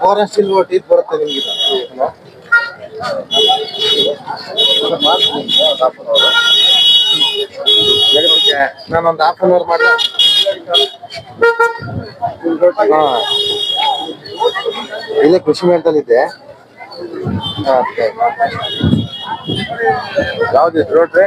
Forest ಇದು ಬರುತ್ತೆ ನಿಮ್ಗೆ. ನಾನೊಂದು ಹಾಫ್ ಅನ್ ಅವರ್ ಮಾಡಿ ಇಲ್ಲೇ ಕೃಷಿ ಮೇಳದಲ್ಲಿದ್ದೆ. ಯಾವ್ದು okay.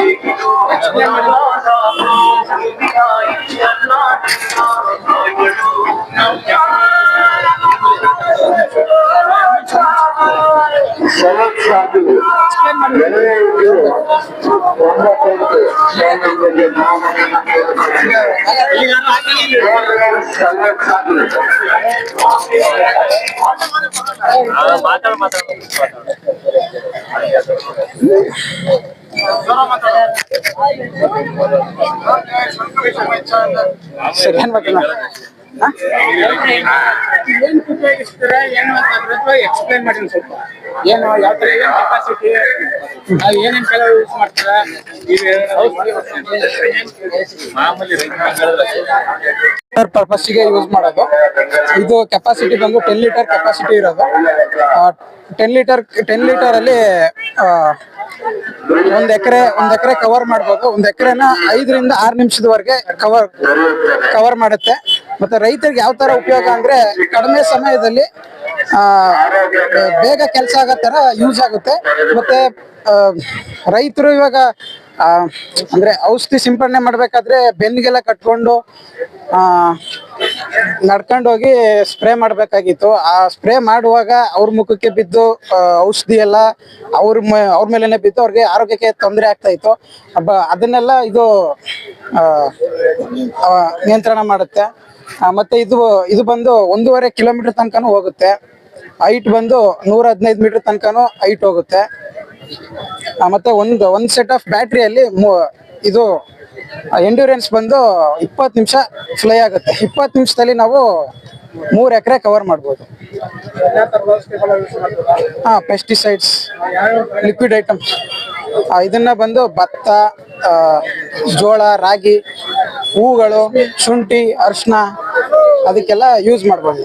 ಇದೆ ಅಲ್ವಾ ಅದು? ಸರಿ ಏನ್ ಬೇಕಲ್ಲ ಏನ್ ಉಪಯೋಗಿಸ್ತೀರಾ ಏನು ಸ್ವಲ್ಪ ಏನು ಯೂಸ್ ಯೂಸ್ ಮಾಡೋದು. ಇದು ಕೆಪಾಸಿಟಿ ಬಂದು ಟೆನ್ ಲೀಟರ್ ಕೆಪಾಸಿಟಿ ಇರೋದು. ಟೆನ್ ಲೀಟರ್ ಟೆನ್ ಲೀಟರ್ ಅಲ್ಲಿ ಒಂದ್ ಎಕರೆ ಒಂದ್ ಎಕರೆ ಕವರ್ ಮಾಡ್ಬೋದು ಒಂದ್ ಎಕರೆನ ಐದರಿಂದ ಆರು ನಿಮಿಷದವರೆಗೆ ಕವರ್ ಕವರ್ ಮಾಡುತ್ತೆ. ಮತ್ತೆ ರೈತರಿಗೆ ಯಾವ ತರ ಉಪಯೋಗ ಅಂದ್ರೆ ಕಡಿಮೆ ಸಮಯದಲ್ಲಿ ಬೇಗ ಕೆಲಸ ಆಗೋ ತರ ಯೂಸ್ ಆಗುತ್ತೆ. ಮತ್ತೆ ರೈತರು ಇವಾಗ ಅಂದ್ರೆ ಔಷಧಿ ಸಿಂಪಡಣೆ ಮಾಡ್ಬೇಕಾದ್ರೆ ಬೆನ್ಗೆಲ್ಲ ಕಟ್ಕೊಂಡು, ಆ ನಡ್ಕೊಂಡು ಹೋಗಿ ಸ್ಪ್ರೇ ಮಾಡ್ಬೇಕಾಗಿತ್ತು. ಆ ಸ್ಪ್ರೇ ಮಾಡುವಾಗ ಅವ್ರ ಮುಖಕ್ಕೆ ಬಿದ್ದು ಔಷಧಿ ಎಲ್ಲ ಅವ್ರ ಅವ್ರ ಮೇಲೆನೆ ಬಿದ್ದು ಅವ್ರಿಗೆ ಆರೋಗ್ಯಕ್ಕೆ ತೊಂದರೆ ಆಗ್ತಾ ಇತ್ತು. ಅದನ್ನೆಲ್ಲ ಇದು ನಿಯಂತ್ರಣ ಮಾಡುತ್ತೆ. ಮತ್ತೆ ಇದು ಇದು ಬಂದು ಒಂದೂವರೆ ಕಿಲೋಮೀಟರ್ ತನಕನೂ ಹೋಗುತ್ತೆ. ಹೈಟ್ ಬಂದು ನೂರ ಹದಿನೈದು ಮೀಟರ್ ತನಕನೂ ಹೈಟ್ ಹೋಗುತ್ತೆ. ಮತ್ತೆ ಒಂದು, ಒಂದ್ ಸೆಟ್ ಆಫ್ ಬ್ಯಾಟ್ರಿಯಲ್ಲಿ ಇದು ಎಂಡ್ಯೂರೆನ್ಸ್ ಬಂದು ಇಪ್ಪತ್ತು ನಿಮಿಷ ಫ್ಲೈ ಆಗುತ್ತೆ. ಇಪ್ಪತ್ತು ನಿಮಿಷದಲ್ಲಿ ನಾವು ಮೂರ್ ಎಕರೆ ಕವರ್ ಮಾಡ್ಬೋದು. ಹಾ ಪೆಸ್ಟಿಸೈಡ್ಸ್ ಲಿಕ್ವಿಡ್ ಐಟಮ್ಸ್ ಇದನ್ನ ಬಂದು ಭತ್ತ ಜೋಳ, ರಾಗಿ, ಹೂಗಳು, ಶುಂಠಿ ಅರಿಶಿನ ಅದಕ್ಕೆಲ್ಲ ಯೂಸ್ ಮಾಡ್ಬೋದು